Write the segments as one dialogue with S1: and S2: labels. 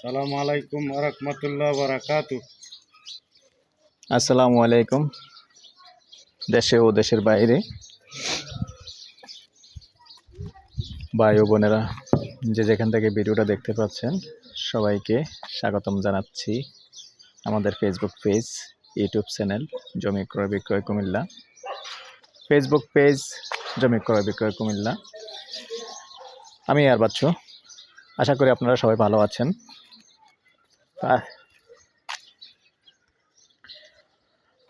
S1: সালাম আলাইকুম রহমতুল্লাহ বারাকাতু
S2: আসসালামু আলাইকুম দেশে ও দেশের বাইরে। ভাই ও বোনেরা যে যেখান থেকে ভিডিওটা দেখতে পাচ্ছেন সবাইকে স্বাগতম জানাচ্ছি আমাদের ফেসবুক পেজ ইউটিউব চ্যানেল জমি ক্রয় বিক্রয় কুমিল্লা। ফেসবুক পেজ জমি ক্রয় বিক্রয় কুমিল্লা। আমি আর বাচ্চু। আশা করি আপনারা সবাই ভালো আছেন।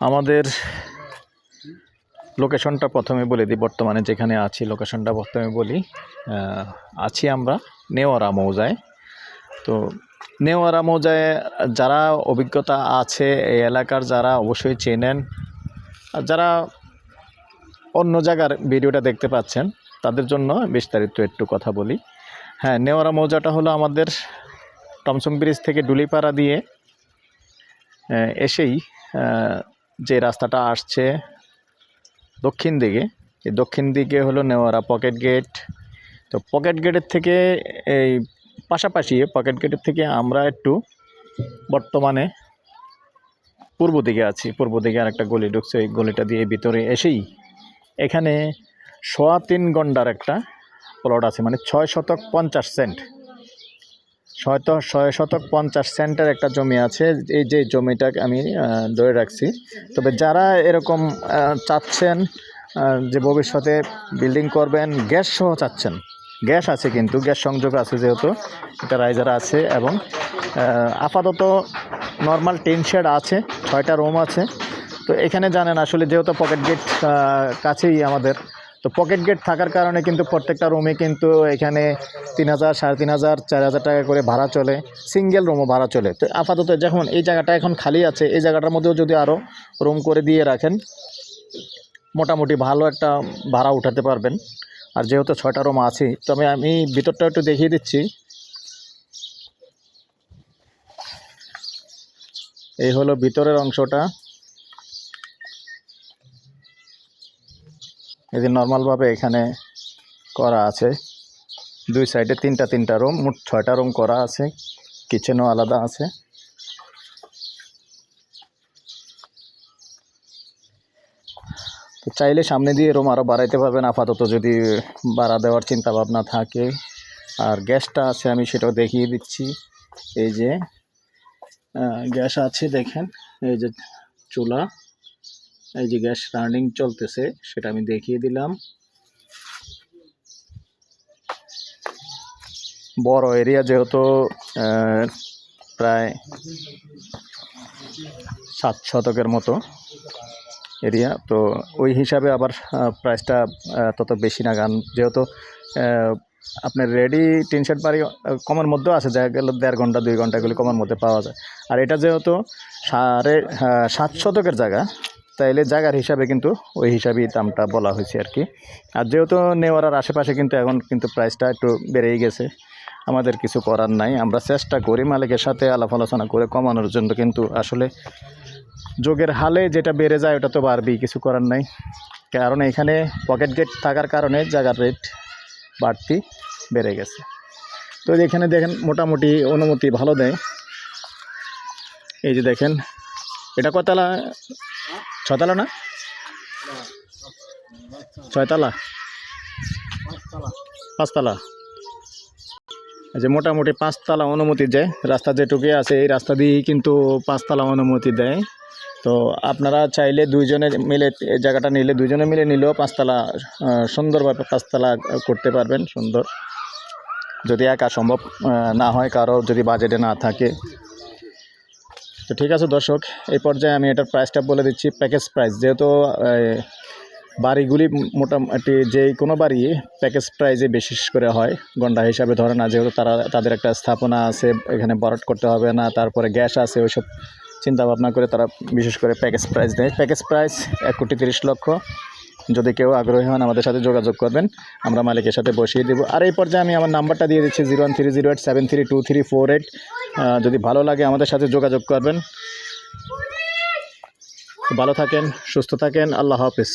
S2: আমাদের লোকেশনটা প্রথমে বলে দিই, বর্তমানে যেখানে আছি লোকেশনটা প্রথমে বলি আছি আমরা নেওয়ারা মৌজায়। তো নেওয়ারা মৌজায় যারা অভিজ্ঞতা আছে এই এলাকার, যারা অবশ্যই চেনেন, আর যারা অন্য জায়গার ভিডিওটা দেখতে পাচ্ছেন, তাদের জন্য বিস্তারিত একটু কথা বলি। হ্যাঁ নেওয়ারা মৌজাটা হলো আমাদের টমসম ব্রিজ থেকে ডুলিপাড়া দিয়ে এসেই যে রাস্তাটা আসছে দক্ষিণ দিকে। এই দক্ষিণ দিকে হলো নেওয়ারা পকেট গেট। তো পকেট গেটের থেকে এই পাশাপাশি, পকেট গেটের থেকে আমরা একটু বর্তমানে পূর্ব দিকে আছি। পূর্ব দিকে আর একটা গলি ঢুকছে ওই গলিটা দিয়ে ভিতরে এসেই। এখানে সোয়া তিন গন্ডার একটা প্লট আছে মানে ছয় শতক পঞ্চাশ সেন্ট ছয় তো ছয় শতক পঞ্চাশ সেন্টের একটা জমি আছে, এই যে জমিটাকে আমি ধরে রাখছি। তবে যারা এরকম চাচ্ছেন যে ভবিষ্যতে বিল্ডিং করবেন, গ্যাস সহ চাচ্ছেন। গ্যাস আছে কিন্তু, গ্যাস সংযোগ আছে যেহেতু, এটা রাইজার আছে এবং আপাতত নর্মাল টিন শেড আছে, ছয়টা রুম আছে। তো এখানে জানেন, আসলে যেহেতু পকেট গেট কাছেই আমাদের তো পকেট গেট থাকার কারণে কিন্তু প্রত্যেকটা রুমে কিন্তু এখানে তিন হাজার, সাড়ে তিন হাজার, চার হাজার টাকা করে ভাড়া চলে। সিঙ্গেল রুমও ভাড়া চলে। তো আপাতত যখন এই জায়গাটা এখন খালি আছে, এই জায়গাটার মধ্যেও যদি আরও রুম করে দিয়ে রাখেন, মোটামুটি ভালো একটা ভাড়া উঠাতে পারবেন। আর যেহেতু ছয়টা রুম আছে, তবে আমি ভিতরটা একটু দেখিয়ে দিচ্ছি। এই হলো ভিতরের অংশটা। এই যে নর্মালভাবে এখানে করা আছে। দুই সাইডে তিনটা তিনটা রুম মোট ছয়টা রুম করা আছে। কিচেনও আলাদা আছে। তো চাইলে সামনে দিয়ে রুম আরও বাড়াইতে পারবেন। আপাতত যদি বাড়া দেওয়ার চিন্তা ভাবনা থাকে। আর গ্যাসটা আছে, আমি সেটাও দেখিয়ে দিচ্ছি। এই যে গ্যাস আছে, দেখেন। এই যে চুলা। এই যে গ্যাস রানিং চলতেছে, সেটা আমি দেখিয়ে দিলাম। বড় এরিয়া যেহেতু প্রায় সাত শতকের মতো এরিয়া, তো ওই হিসাবে আবার প্রাইসটা তত বেশি না। গান যেহেতু আপনার রেডি টিন বাড়ি কমের মধ্যেও আছে, দেখা গেল দেড় ঘণ্টা, দুই ঘণ্টা এগুলি কমের মধ্যে পাওয়া যায়। আর এটা যেহেতু সাড়ে সাত শতকের জায়গা তাইলে জায়গার হিসাবে কিন্তু ওই হিসাবেই দামটা বলা হয়েছে আর কি। আর যেহেতু নেওয়ার আশেপাশে কিন্তু এখন কিন্তু প্রাইসটা একটু বেড়েই গেছে, আমাদের কিছু করার নাই। আমরা চেষ্টা করি মালিকের সাথে আলাপ আলোচনা করে কমানোর জন্য, কিন্তু আসলে যোগের হালে যেটা বেড়ে যায় ওটা তো বাড়বেই, কিছু করার নাই। কারণ এখানে পকেট গেট থাকার কারণে জায়গার রেট বাড়তি, বেড়ে গেছে। তো এখানে দেখেন মোটামুটি অনুমতি ভালো দেয়। এই যে দেখেন এটা কতলা ছতলা না? ছয়তলা পাঁচতলা যে মোটামুটি পাঁচতলা অনুমতি দেয়। রাস্তা যেটুকু আছে, এই রাস্তা দিয়েই কিন্তু পাঁচতলা অনুমতি দেয়। তো আপনারা চাইলে দুইজনে মিলে জায়গাটা নিলে, দুইজনে মিলে নিলেও পাঁচতলা সুন্দরভাবে পাঁচতলা করতে পারবেন, সুন্দর। যদি একা সম্ভব না হয়, কারও যদি বাজেটে না থাকে। তো ঠিক আছে দর্শক, এই পর্যায়ে আমি এটার প্রাইসটা বলে দিচ্ছি প্যাকেজ প্রাইস যেহেতু বাড়িগুলি মোটামুটি যে কোনো বাড়ি প্যাকেজ প্রাইজে বিশেষ করে হয়, গন্ডা হিসাবে ধরে না, যেহেতু তারা, তাদের একটা স্থাপনা আছে, এখানে বরাট করতে হবে না, তারপরে গ্যাস আছে, ওইসব চিন্তা ভাবনা করে তারা বিশেষ করে প্যাকেজ প্রাইস দেয়। প্যাকেজ প্রাইস এক কোটি তিরিশ লক্ষ যদি কেউ আগ্রহী হন, আমাদের সাথে যোগাযোগ করবেন। আমরা মালিকের সাথে বসিয়ে দেবো। আর এই পর্যায়ে আমি আমার নাম্বারটা দিয়ে দিচ্ছি, zero one three zero eight seven three two three four eight. যদি ভালো লাগে আমাদের সাথে যোগাযোগ করবেন। ভালো থাকেন, সুস্থ থাকেন, আল্লাহ হাফিজ।